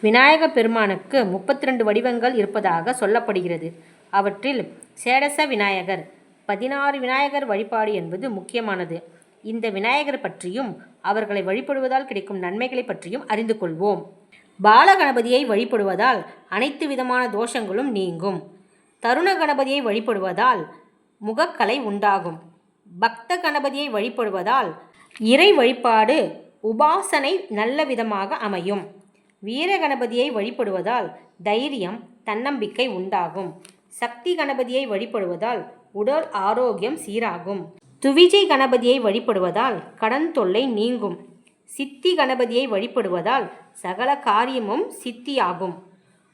விநாயக பெருமானுக்கு முப்பத்தி ரெண்டு வடிவங்கள் இருப்பதாக சொல்லப்படுகிறது. அவற்றில் சேடச விநாயகர் பதினாறு விநாயகர் வழிபாடு என்பது முக்கியமானது. இந்த விநாயகர் பற்றியும் அவர்களை வழிபடுவதால் கிடைக்கும் நன்மைகளைப் பற்றியும் அறிந்து கொள்வோம். பாலகணபதியை வழிபடுவதால் அனைத்து விதமான தோஷங்களும் நீங்கும். தருண கணபதியை வழிபடுவதால் முகக்கலை உண்டாகும். பக்த கணபதியை வழிபடுவதால் இறை வழிபாடு உபாசனை நல்ல விதமாக அமையும். வீர கணபதியை வழிபடுவதால் தைரியம் தன்னம்பிக்கை உண்டாகும். சக்தி கணபதியை வழிபடுவதால் உடல் ஆரோக்கியம் சீராகும். துவிஜை கணபதியை வழிபடுவதால் கடன் தொல்லை நீங்கும். சித்தி கணபதியை வழிபடுவதால் சகல காரியமும் சித்தியாகும்.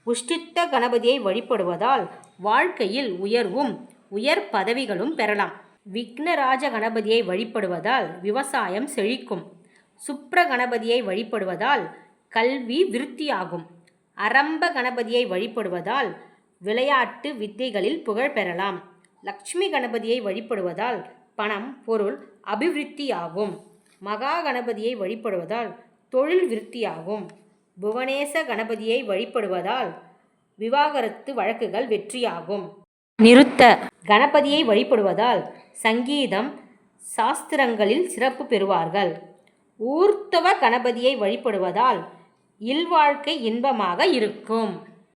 உஷ்டித்த கணபதியை வழிபடுவதால் வாழ்க்கையில் உயர்வும் உயர் பதவிகளும் பெறலாம். விக்னராஜ கணபதியை வழிபடுவதால் விவசாயம் செழிக்கும். சுப்ர கணபதியை வழிபடுவதால் கல்வி விருத்தியாகும். அரம்ப கணபதியை வழிபடுவதால் விளையாட்டு வித்தைகளில் புகழ் பெறலாம். லட்சுமி கணபதியை வழிபடுவதால் பணம் பொருள் அபிவிருத்தியாகும். மகா கணபதியை வழிபடுவதால் தொழில் விருத்தியாகும். புவனேச கணபதியை வழிபடுவதால் விவாகரத்து வழக்குகள் வெற்றியாகும். நிருத்த கணபதியை வழிபடுவதால் சங்கீதம் சாஸ்திரங்களில் சிறப்பு பெறுவார்கள். ஊர்த்வ கணபதியை வழிபடுவதால் இல்வாழ்க்கை இன்பமாக இருக்கும்.